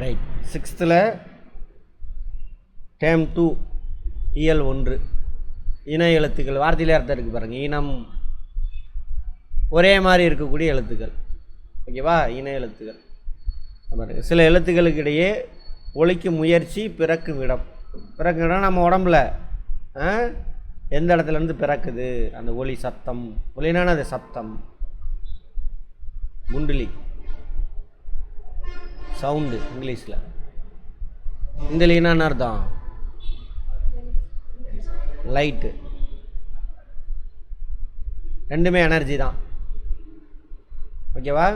Right சிக்ஸ்த்தில் term two இயல் ஒன்று. இன எழுத்துக்கள் வார்த்தையிலே அர்த்தம் இருக்குது பாருங்கள் இனம் ஒரே மாதிரி இருக்கக்கூடிய எழுத்துக்கள். ஓகேவா? இன எழுத்துக்கள். பாருங்கள் சில எழுத்துக்களுக்கு இடையே ஒலிக்கும் முயற்சி பிறக்கும் இடம். பிறக்கும் இடம் நம்ம உடம்புல. எந்த இடத்துல இருந்து பிறக்குது? அந்த ஒளி சத்தம். ஒளினான அது சத்தம். முண்டிலி சவுண்டு இங்கிலீஷில். இந்த லீனான்னு அர்த்தம் லைட்டு. ரெண்டுமே எனர்ஜி தான். ஓகேவா?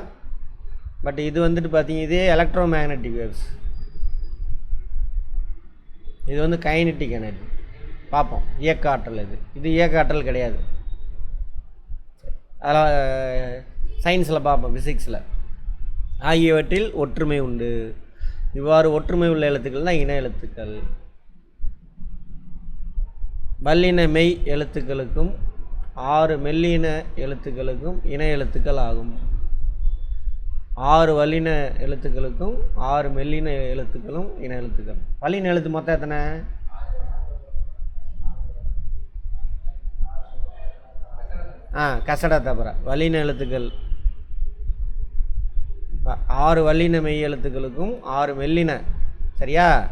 பட் இது வந்துட்டு பார்த்தீங்க இதே எலக்ட்ரோ மேக்னெட்டிக் வேவ்ஸ். இது வந்து கைனட்டிக் எனர்ஜி. பார்ப்போம் இயக்க ஆற்றல் இது. இது இயக்க ஆற்றல் கிடையாது. அதெல்லாம் சயின்ஸில் பார்ப்போம் ஃபிசிக்ஸில் ஆகியவற்றில் ஒற்றுமை உண்டு. இவ்வாறு ஒற்றுமை உள்ள எழுத்துக்கள் தான் இன எழுத்துக்கள். வல்லின மெய் எழுத்துக்களுக்கும் ஆறு மெல்லின எழுத்துக்களுக்கும் இன எழுத்துக்கள் ஆகும். ஆறு வல்லின எழுத்துக்களுக்கும் ஆறு மெல்லின எழுத்துக்களும் இன எழுத்துக்கள். வல்லின எழுத்து மொத்தம் எத்தனை? ஆ கசடா தபரா வல்லின எழுத்துக்கள். ஆறு வல்லின மெய் எழுத்துக்களுக்கும் ஆறு மெல்லின. சரியா?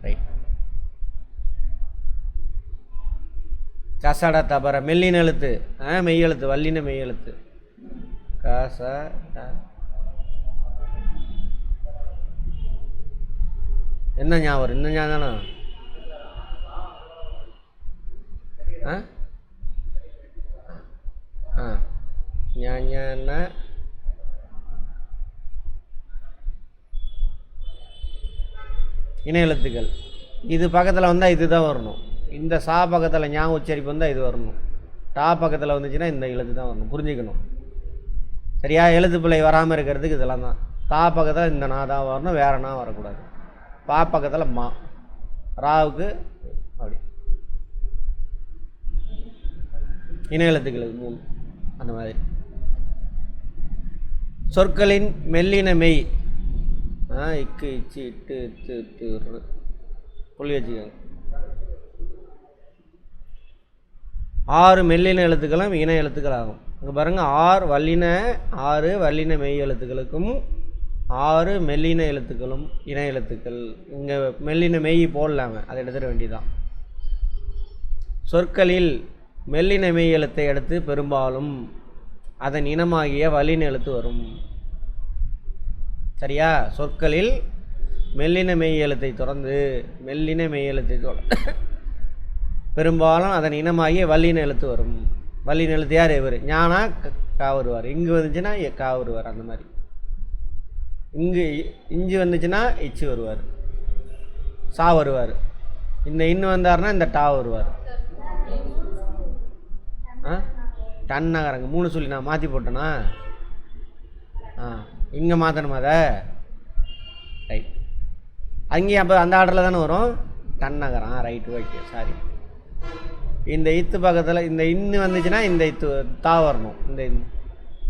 ரைட் கசட தபர மெல்லின எழுத்து. ஆ மெய் எழுத்து வல்லின மெய் எழுத்து. கச என்ன ஞாபகம் வரும்? இந்த ஞாபகம் தானே? ஆ? ஆ. ஞா ஞான இன எழுத்துக்கள். இது பக்கத்தில் வந்தால் இது தான் வரணும். இந்த சா பக்கத்தில் ஞாபகம் உச்சரிப்பு வந்தால் இது வரணும். டா பக்கத்தில் வந்துச்சுன்னா இந்த எழுத்து தான் வரணும். புரிஞ்சுக்கணும். சரியா? எழுத்து பிள்ளை வராமல் இருக்கிறதுக்கு இதெல்லாம் தான். தா பக்கத்தில் இந்த நா தான் வரணும். வேற நா வரக்கூடாது. பா பக்கத்தில் மா. ராவுக்கு அப்படி. இணையெழுத்துக்களுக்கு எழுத்துக்களுக்கு மூணு. அந்த மாதிரி. சொற்களின் மெல்லின மெய். ஆ இக்கு இச்சு இட்டு இத்து இத்து புள்ளி வச்சுக்கோங்க. ஆறு மெல்லின எழுத்துக்களும் இன எழுத்துக்கள் ஆகும் இங்கே பாருங்கள் ஆறு வல்லின ஆறு வல்லின மெய் எழுத்துக்களுக்கும் ஆறு மெல்லின எழுத்துக்களும் இன எழுத்துக்கள். இங்கே மெல்லின மெய் போடலாம அதை எடுத்துட வேண்டியதான் சொற்களில் மெல்லின மெய் எழுத்தை எடுத்து பெரும்பாலும் அதன் இனமாகிய வல்லின எழுத்து வரும். சரியா? சொற்களில் மெல்லின மெய் எழுத்தை தொடர்ந்து மெல்லின மெய் எழுத்தை தொடர்ந்து பெரும்பாலும் அதன் இனமாகிய வல்லின எழுத்து வரும். வல்லின எழுத்து யார்? இவர். ஞானா கா வருவார் இங்கு வந்துச்சுன்னா கா வருவார் அந்த மாதிரி. இங்கு இ- வந்துச்சுன்னா இச்சு வருவார். சா வருவார். இந்த இன்னு வந்தார்னா இந்த டா வருவார். ஆ? டன் நகரங்க. மூணு சொல்லி நான் மாற்றி போட்டேனா? ஆ. இங்கே மாற்றணுமா அதை? ரைட் அங்கேயும் அப்போ அந்த ஆர்டரில் தானே வரும்? தன்னகரம் நகரம் ரைட் ஓகே சாரி இந்த இத்து பக்கத்தில் இந்த இன்னு வந்துச்சுன்னா இந்த இத்து தா வரணும். இந்த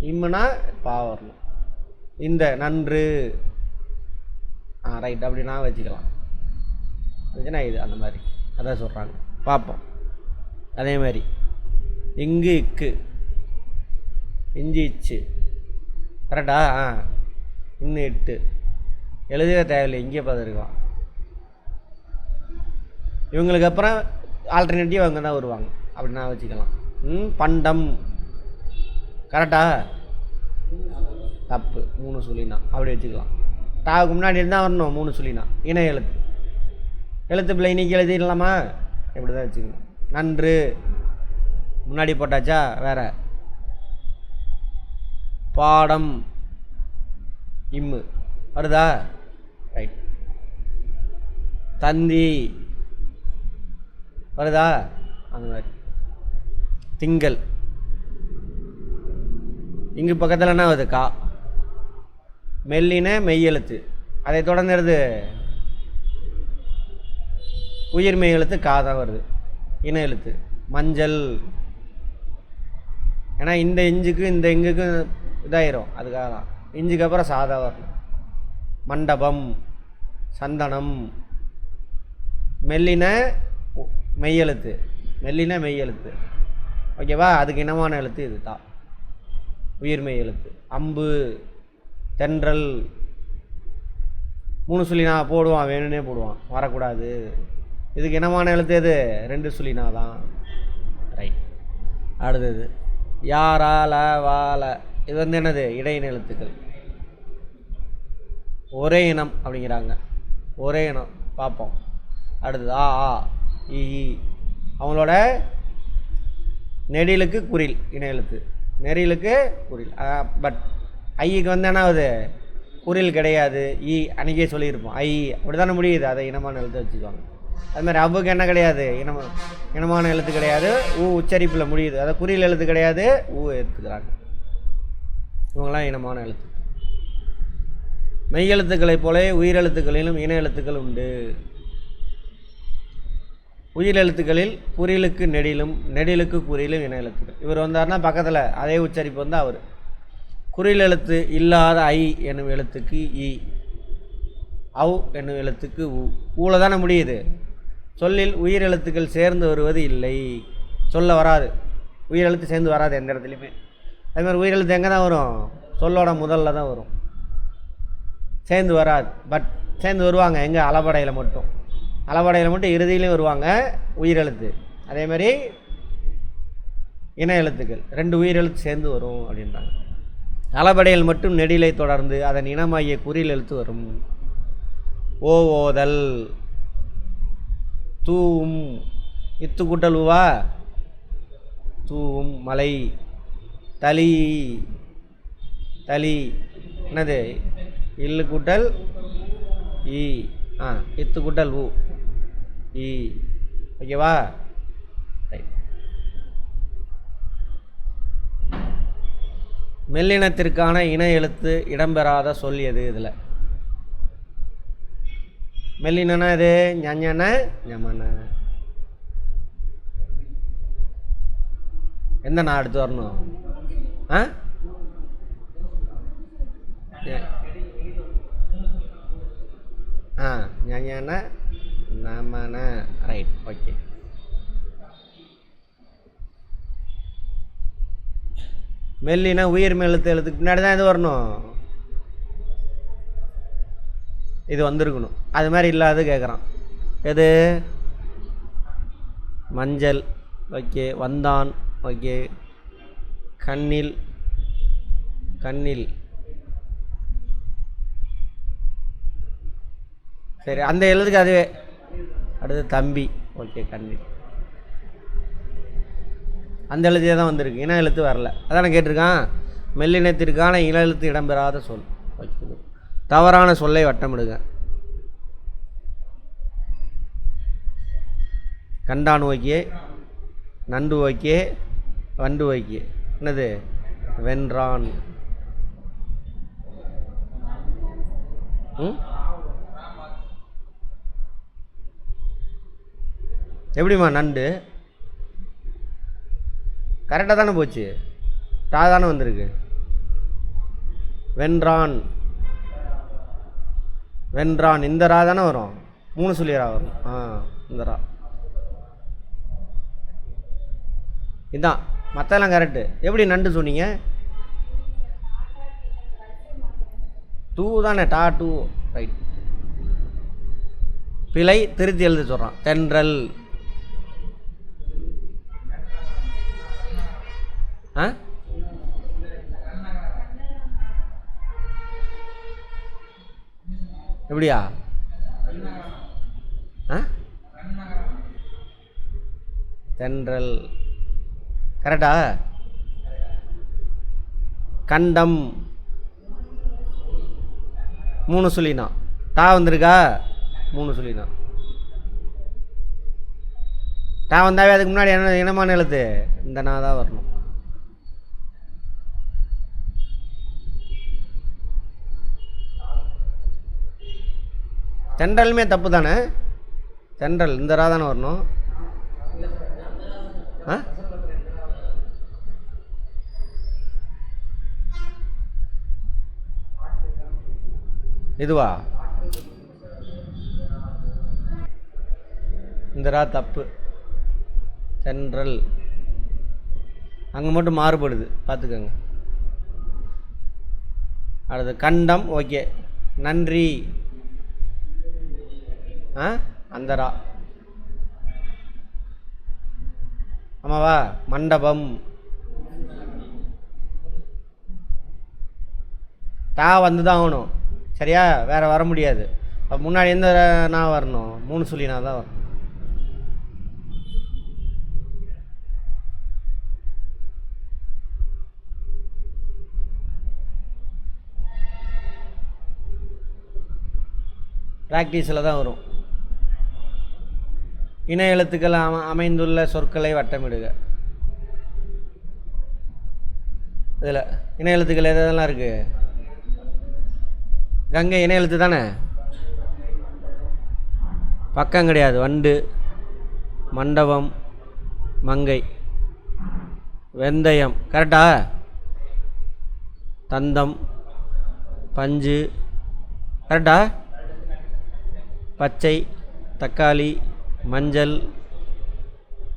இம்முனா பா வரணும். இந்த நன்று. ஆ ரைட் அப்படின்னா வச்சுக்கலாம். வந்துச்சுன்னா இது அந்த மாதிரி. அதான் சொல்கிறாங்க பார்ப்போம். அதே மாதிரி. இங்கு இக்கு. இஞ்சி இச்சு. கரெக்டா? ஆ. இன்னும் எட்டு. எழுதவே தேவையில்லை இங்கே பார்த்துருக்கோம். இவங்களுக்கு அப்புறம் ஆல்டர்னேட்டிவ் அவங்க தான் வருவாங்க. அப்படின்னா வச்சுக்கலாம். ம் பண்டம். கரெக்டா? தப்பு. மூணு சொல்லினா. அப்படி வச்சுக்கலாம். டாவுக்கு முன்னாடி இருந்தால் வரணும். மூணு சொல்லினா. இணை எழுத்து. எழுத்து பிள்ளை இன்னைக்கு எழுதிடலாமா? இப்படி தான் வச்சுக்கணும். நன்று. முன்னாடி போட்டாச்சா? வேறு. பாடம். இம்மு. வருதா? ரைட் தந்தி. வருதா? அந்த மாதிரி. திங்கள். இங்கு பக்கத்தில் என்ன வருது? கா. மெல்லின மெய்யெழுத்து. அதை தொடர்ந்துருது உயிர் மெய் எழுத்து கா தான் வருது. இன எழுத்து. மஞ்சள். ஏன்னா இந்த இஞ்சுக்கு இந்த இங்குக்கும் இதாயிரும். அதுக்காக தான் இஞ்சுக்கு அப்புறம் சாதா வரணும். மண்டபம் சந்தனம் மெல்லின மெய்யெழுத்து. மெல்லின மெய்யெழுத்து. ஓகேவா? அதுக்கு இனமான எழுத்து இது தான் உயிர்மெய் எழுத்து அம்பு தென்றல் மூணு சொல்லினா போடுவான் வேணும்னே போடுவான். வரக்கூடாது. இதுக்கு இனமான எழுத்து எது? ரெண்டு சொல்லினா தான் ரைட் அடுத்தது. யாரால வாழ வால இது வந்து என்னது? இடையின எழுத்துக்கள் ஒரே இனம் அப்படிங்கிறாங்க. ஒரே இனம். பார்ப்போம். அடுத்தது ஆ ஆ இ அவங்களோட நெடிலுக்கு குரில் இன எழுத்து நெடிலுக்கு குரில். பட் ஐக்கு வந்து என்ன ஆகுது? குரில் கிடையாது. ஈ அன்றைக்கே சொல்லியிருப்போம். ஐ அப்படி தானே முடியுது? அதை இனமான எழுத்து வச்சுக்குவாங்க. அதுமாதிரி அவ்வுக்கு என்ன கிடையாது? இனம இனமான எழுத்து கிடையாது. ஊ உச்சரிப்பில் முடியுது. அதை குறியில் எழுத்து கிடையாது. ஊ எடுத்துக்கிறாங்க. இவங்கெல்லாம் இனமான எழுத்து. மெய்யெழுத்துக்களைப் போல உயிரெழுத்துக்களிலும் இன எழுத்துக்கள் உண்டு. உயிரெழுத்துக்களில் குறிலுக்கு நெடிலும் நெடிலுக்கு குறியிலும் இன எழுத்துக்கள் இவர் வந்தார்னா பக்கத்தில் அதே உச்சரிப்பு வந்து அவர். குறில் எழுத்து இல்லாத ஐ என்னும் எழுத்துக்கு இ அவ் என்னும் எழுத்துக்கு உ. ஊழ தானே முடியுது. சொல்லில் உயிரெழுத்துக்கள் சேர்ந்து வருவது இல்லை. சொல்ல வராது. உயிரெழுத்து சேர்ந்து வராது எந்த இடத்துலையுமே. அது மாதிரி உயிரெழுத்து எங்கே தான் வரும்? சொல்லோட முதல்ல தான் வரும். சேர்ந்து வராது. பட் சேர்ந்து வருவாங்க. எங்கே? அளபடையில் மட்டும். அளபடையில் மட்டும் இறுதியிலையும் வருவாங்க உயிரெழுத்து. அதே மாதிரி இன எழுத்துக்கள். ரெண்டு உயிரெழுத்து சேர்ந்து வரும் அப்படின்றாங்க. அளபடையில் மட்டும் நெடிலை தொடர்ந்து அதன் இனமாகிய குறியில் எழுத்து வரும். ஓ ஓதல் தூவும். இத்து கூட்டல் உவா? தூவும். மலை. தளி தளி என்னது? இல்லு கூட்டல் ஈ ஆ இத்து கூட்டல் ஊ ஈ ஓகேவா? மெல்லினத்திற்கான இன எழுத்து இடம்பெறாத சொல் எது இதில்? மெல்லினா இது ஞஞன? ஞமன. எந்த நான் எடுத்து வரணும்? ஆ? ஆ ஞஞன நமன. Right okay. மெல்லினா உயிர் மெழுத்து எழுத்துக்கு பின்னாடி தான் இது வரணும். இது வந்திருக்கணும். அது மாதிரி இல்லாத கேட்குறான் எது? மஞ்சள். ஓகே வந்தான். ஓகே. கண்ணில் கண்ணில். சரி அந்த எழுதுக்கு அதுவே. அடுத்து தம்பி. ஓகே கண்ணில். அந்த எழுத்தே தான் வந்திருக்கு. இன எழுத்து வரல. அதானே கேட்டிருக்கான். மெல்லினத்திற்கான இன எழுத்து இடம்பெறாத சொல். ஓகே. தவறான சொல்லை வட்டமிடுங்க கண்டான் ஓகே நண்டு ஓகே வண்டு ஓகே என்னது? வென்றான். ம்? எப்படிம்மா நண்டு? கரெக்டாக தானே போச்சு. டா தானே வந்திருக்கு. வென்றான். வென்றான். இந்த ரா தானே வரும். மூணு சொல்லி ரா வரும். ஆ இந்த ரா. இதான். மற்றெல்லாம் கரெக்டு எப்படி நண்டு சொன்னீங்க? டூ தானே டா டூ ரைட் பிழை திருத்தி எழுத சொல்கிறான் தென்றல். ஆ? எப்படியா? ஆ? தென்றல். கரெக்டா? கண்டம். மூணு சொல்லினா. டா வந்திருக்கா? மூணு சொல்லினா. டா வந்தாவே அதுக்கு முன்னாடி என்ன இனமான எழுத்து? இந்த நா தான் வரணும். சென்ட்ரலுமே தப்பு தானே? சென்ட்ரல் இந்த ரா தானே வரணும். ஆ? இதுவா? இந்த ரா தப்பு. சென்ட்ரல். அங்கே மட்டும் மாறுபடுது. பார்த்துக்கோங்க அடுத்து கண்டம். ஓகே. நன்றி. ஆ? அந்த ரா. ஆமாவா? மண்டபம். டா வந்து தான் ஆகணும். சரியா? வேறு வர முடியாது. அப்போ முன்னாடி எந்த நான் வரணும்? மூணு சொல்லி நான் தான் வரணும். ப்ராக்டிஸில் தான் வரும். இன எழுத்துக்கள் அம அமைந்துள்ள சொற்களை வட்டமிடுக. இதில் இன எழுத்துக்கள் எதெல்லாம் இருக்குது கங்கை இன எழுத்து தானே? பக்கம் கிடையாது. வண்டு மண்டபம் மங்கை வெந்தயம். கரெக்டா தந்தம் பஞ்சு. கரெக்டா பச்சை தக்காளி மஞ்சள்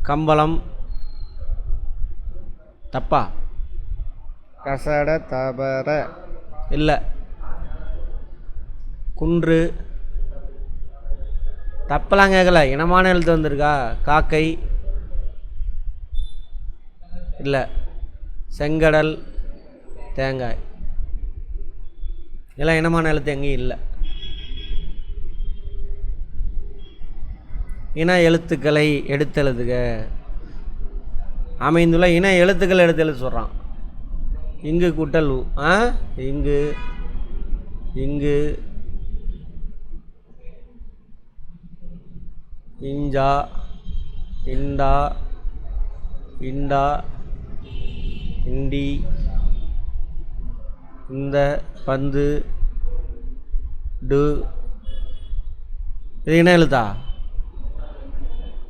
கம்பளம். தப்பா? கசட தபர. இல்லை. குன்று. தப்பெல்லாம் கேட்கல இனமான எழுத்து வந்திருக்கா? காக்கை. இல்லை. செங்கடல். தேங்காய். இதெல்லாம் இனமான எழுத்து எங்கேயும் இல்லை. இன எழுத்துக்களை எடுத்தெழுதுக அமைந்துள்ள இன எழுத்துக்கள் எடுத்தெழுத சொல்கிறான் இங்கு கூட்டல் ஆ? இங்கு. இங்கு. இஞ்சா இண்டா இண்டா இண்டி இந்த பந்து டு. இது என்ன எழுத்தா?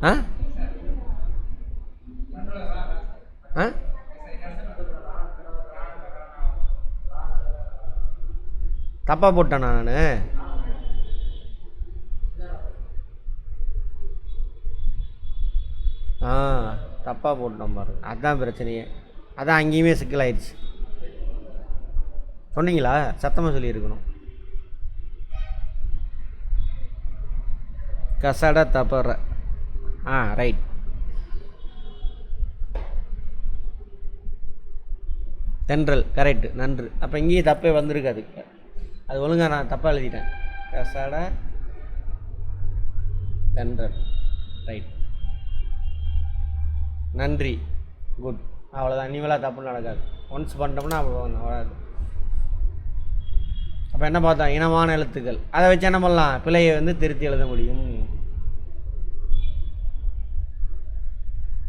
ஆ? ஆ? தப்பாக போட்டேன் நான் ஆ தப்பாக போட்டோம் பாரு. அதுதான் பிரச்சனையே. அதான் அங்கேயுமே சிக்கலாயிடுச்சு சொன்னீங்களா? சத்தமாக சொல்லியிருக்கணும். கசட தப்பற. ஆ ரைட் தென்றல் கரெக்டு நன்று. அப்போ இங்கேயும் தப்பே வந்திருக்காது. அது ஒழுங்கா நான் தப்பாக எழுதிட்டேன். கசட தென்றல். ரைட் நன்றி. குட் அவ்வளோதான் இனிமேலாம் தப்பு நடக்காது. ஒன்ஸ் பண்ணிட்டோம்னா அப்புறம் வராது. அப்போ என்ன பார்த்தோம் இனமான எழுத்துக்கள். அதை வச்சு என்ன பண்ணலாம்? பிழையை வந்து திருத்தி எழுத முடியும்.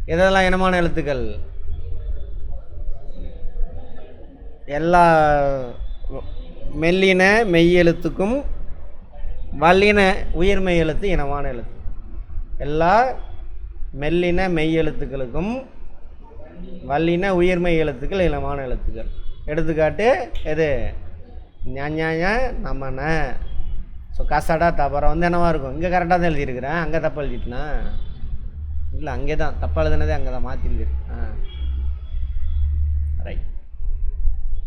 எதெல்லாம் இனமான எழுத்துக்கள்? எல்லா மெல்லின மெய் எழுத்துக்கும் வல்லின உயிர்மெய் எழுத்து இனமான எழுத்து. எல்லா மெல்லின மெய் எழுத்துக்களுக்கும் வல்லின உயிர்மை எழுத்துக்கள் இளமான எழுத்துக்கள். எடுத்துக்காட்டு எது? ஞாஞாஞ நம்மன ஸோ கசடா தப்பறம் வந்து என்னவா இருக்கும்? இங்கே கரெக்டாக தான் எழுதியிருக்கிறேன். அங்கே தப்பு எழுதிட்டுனா? இல்லை அங்கே தான். தப்பாக எழுதுனதே அங்கே தான். மாற்றிருக்கு ஆ. ரைட்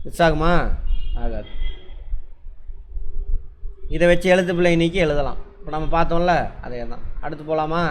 மிஸ் ஆகுமா? ஆகாது. இதை வச்சு எழுத்து பிள்ளை நீக்கி எழுதலாம். இப்போ நம்ம பார்த்தோம்ல அதே தான். அடுத்து போகலாமா